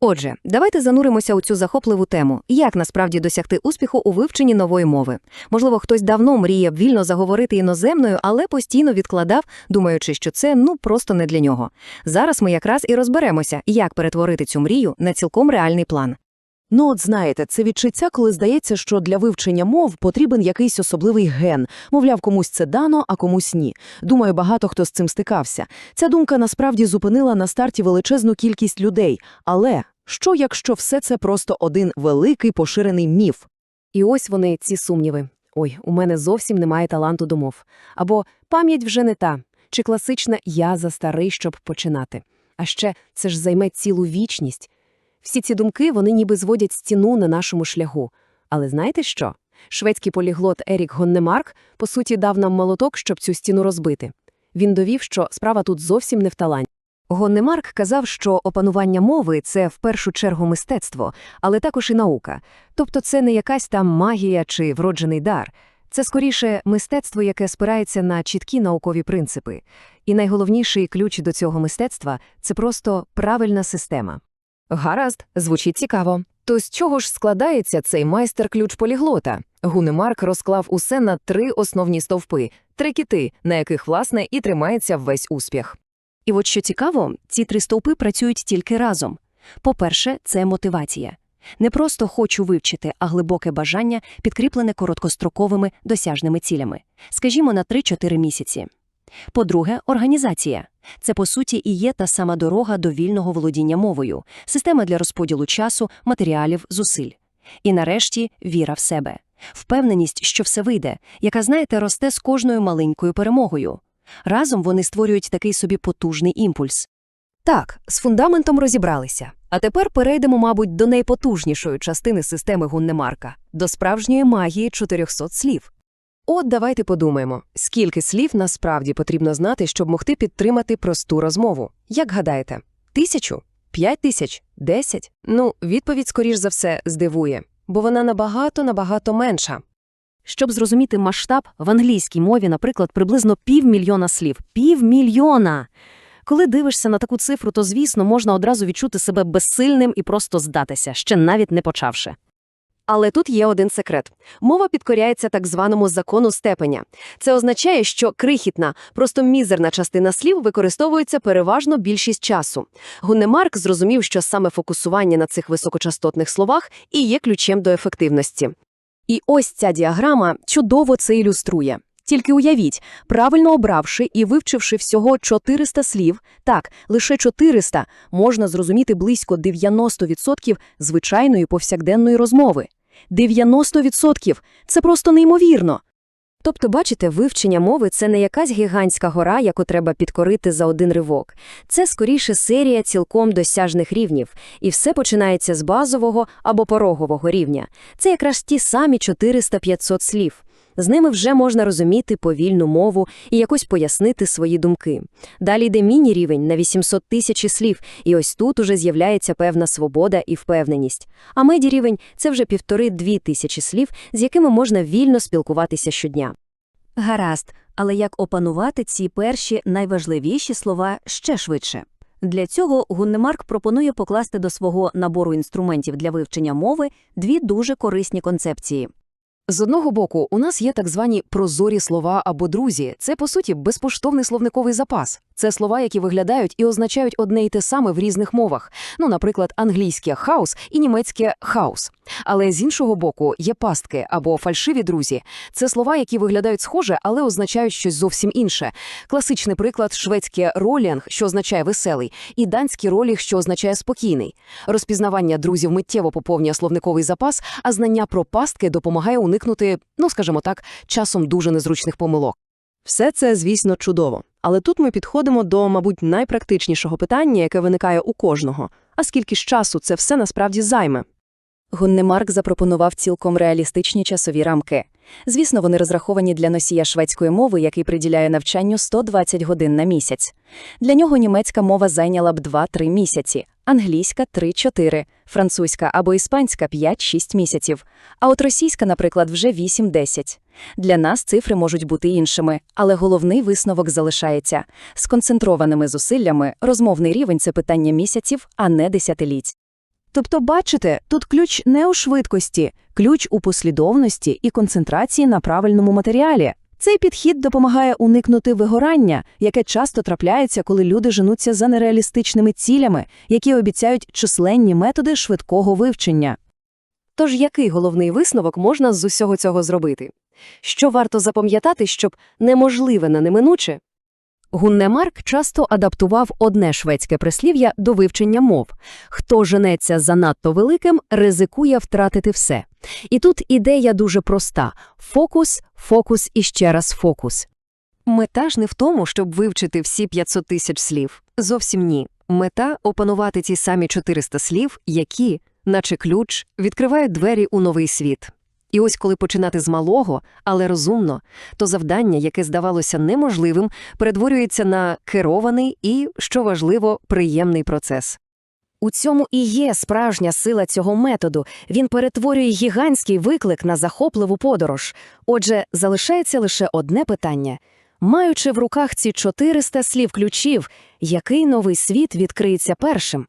Отже, давайте зануримося у цю захопливу тему, як насправді досягти успіху у вивченні нової мови. Можливо, хтось давно мріяв вільно заговорити іноземною, але постійно відкладав, думаючи, що це ну просто не для нього. Зараз ми якраз і розберемося, як перетворити цю мрію на цілком реальний план. Ну, от знаєте, це відчуття, коли здається, що для вивчення мов потрібен якийсь особливий ген. Мовляв, комусь це дано, а комусь ні. Думаю, багато хто з цим стикався. Ця думка насправді зупинила на старті величезну кількість людей. Але що, якщо все це просто один великий поширений міф? І ось вони, ці сумніви. Ой, у мене зовсім немає таланту до мов. Або пам'ять вже не та, чи класична «я за старий, щоб починати». А ще це ж займе цілу вічність. Всі ці думки, вони ніби зводять стіну на нашому шляху. Але знаєте що? Шведський поліглот Ерік Гоннемарк, по суті, дав нам молоток, щоб цю стіну розбити. Він довів, що справа тут зовсім не в таланті. Гоннемарк казав, що опанування мови це в першу чергу мистецтво, але також і наука. Тобто це не якась там магія чи вроджений дар. Це скоріше мистецтво, яке спирається на чіткі наукові принципи. І найголовніший ключ до цього мистецтва це просто правильна система. Гаразд, звучить цікаво. То з чого ж складається цей майстер-ключ поліглота? Гунемарк розклав усе на три основні стовпи, три кити, на яких, власне, і тримається весь успіх. І от що цікаво, ці три стовпи працюють тільки разом. По-перше, це мотивація. Не просто хочу вивчити, а глибоке бажання, підкріплене короткостроковими досяжними цілями, скажімо, на 3-4 місяці. По-друге, організація. Це, по суті, і є та сама дорога до вільного володіння мовою, система для розподілу часу, матеріалів, зусиль. І нарешті віра в себе. Впевненість, що все вийде, яка, знаєте, росте з кожною маленькою перемогою. Разом вони створюють такий собі потужний імпульс. Так, з фундаментом розібралися. А тепер перейдемо, мабуть, до найпотужнішої частини системи Гуннемарка – до справжньої магії 400 слів. От давайте подумаємо, скільки слів насправді потрібно знати, щоб могти підтримати просту розмову. Як гадаєте? Тисячу? П'ять тисяч? Десять? Ну, відповідь, скоріш за все, здивує, бо вона набагато-набагато менша. Щоб зрозуміти масштаб, в англійській мові, наприклад, приблизно півмільйона слів. Півмільйона! Коли дивишся на таку цифру, то, звісно, можна одразу відчути себе безсильним і просто здатися, ще навіть не почавши. Але тут є один секрет. Мова підкоряється так званому закону степеня. Це означає, що крихітна, просто мізерна частина слів використовується переважно більшість часу. Гуннемарк зрозумів, що саме фокусування на цих високочастотних словах і є ключем до ефективності. І ось ця діаграма чудово це ілюструє. Тільки уявіть, правильно обравши і вивчивши всього 400 слів, так, лише 400, можна зрозуміти близько 90% звичайної повсякденної розмови. 90% – це просто неймовірно. Тобто, бачите, вивчення мови – це не якась гігантська гора, яку треба підкорити за один ривок. Це, скоріше, серія цілком досяжних рівнів. І все починається з базового або порогового рівня. Це якраз ті самі 400-500 слів. З ними вже можна розуміти повільну мову і якось пояснити свої думки. Далі йде міні-рівень на 800 тисяч слів, і ось тут уже з'являється певна свобода і впевненість. А меді-рівень – це вже півтори-дві тисячі слів, з якими можна вільно спілкуватися щодня. Гаразд, але як опанувати ці перші найважливіші слова ще швидше? Для цього Гуннемарк пропонує покласти до свого набору інструментів для вивчення мови дві дуже корисні концепції. З одного боку, у нас є так звані прозорі слова або друзі. Це, по суті, безпоштовний словниковий запас. Це слова, які виглядають і означають одне й те саме в різних мовах. Ну, наприклад, англійське хаус і німецьке хаус. Але з іншого боку, є пастки або фальшиві друзі. Це слова, які виглядають схоже, але означають щось зовсім інше. Класичний приклад шведське ролінг, що означає веселий, і данський роліг, що означає спокійний. Розпізнавання друзів миттєво поповнює словниковий запас, а знання про пастки допомагає уникнути, ну скажімо так, часом дуже незручних помилок. Все це, звісно, чудово. Але тут ми підходимо до, мабуть, найпрактичнішого питання, яке виникає у кожного. А скільки ж часу це все насправді займе? Гуннемарк запропонував цілком реалістичні часові рамки. Звісно, вони розраховані для носія шведської мови, який приділяє навчанню 120 годин на місяць. Для нього німецька мова зайняла б 2-3 місяці, англійська 3-4, французька або іспанська 5-6 місяців, а от російська, наприклад, вже 8-10. Для нас цифри можуть бути іншими, але головний висновок залишається. З концентрованими зусиллями розмовний рівень – це питання місяців, а не десятиліть. Тобто, бачите, тут ключ не у швидкості, ключ у послідовності і концентрації на правильному матеріалі. Цей підхід допомагає уникнути вигорання, яке часто трапляється, коли люди женуться за нереалістичними цілями, які обіцяють численні методи швидкого вивчення. Тож який головний висновок можна з усього цього зробити? Що варто запам'ятати, щоб неможливе на неминуче? Гуннемарк часто адаптував одне шведське прислів'я до вивчення мов. Хто женеться занадто великим, ризикує втратити все. І тут ідея дуже проста – фокус, фокус і ще раз фокус. Мета ж не в тому, щоб вивчити всі 500 тисяч слів. Зовсім ні. Мета – опанувати ті самі 400 слів, які, наче ключ, відкривають двері у новий світ. І ось коли починати з малого, але розумно, то завдання, яке здавалося неможливим, перетворюється на керований і, що важливо, приємний процес. У цьому і є справжня сила цього методу. Він перетворює гігантський виклик на захопливу подорож. Отже, залишається лише одне питання. Маючи в руках ці 400 слів ключів, який новий світ відкриється першим?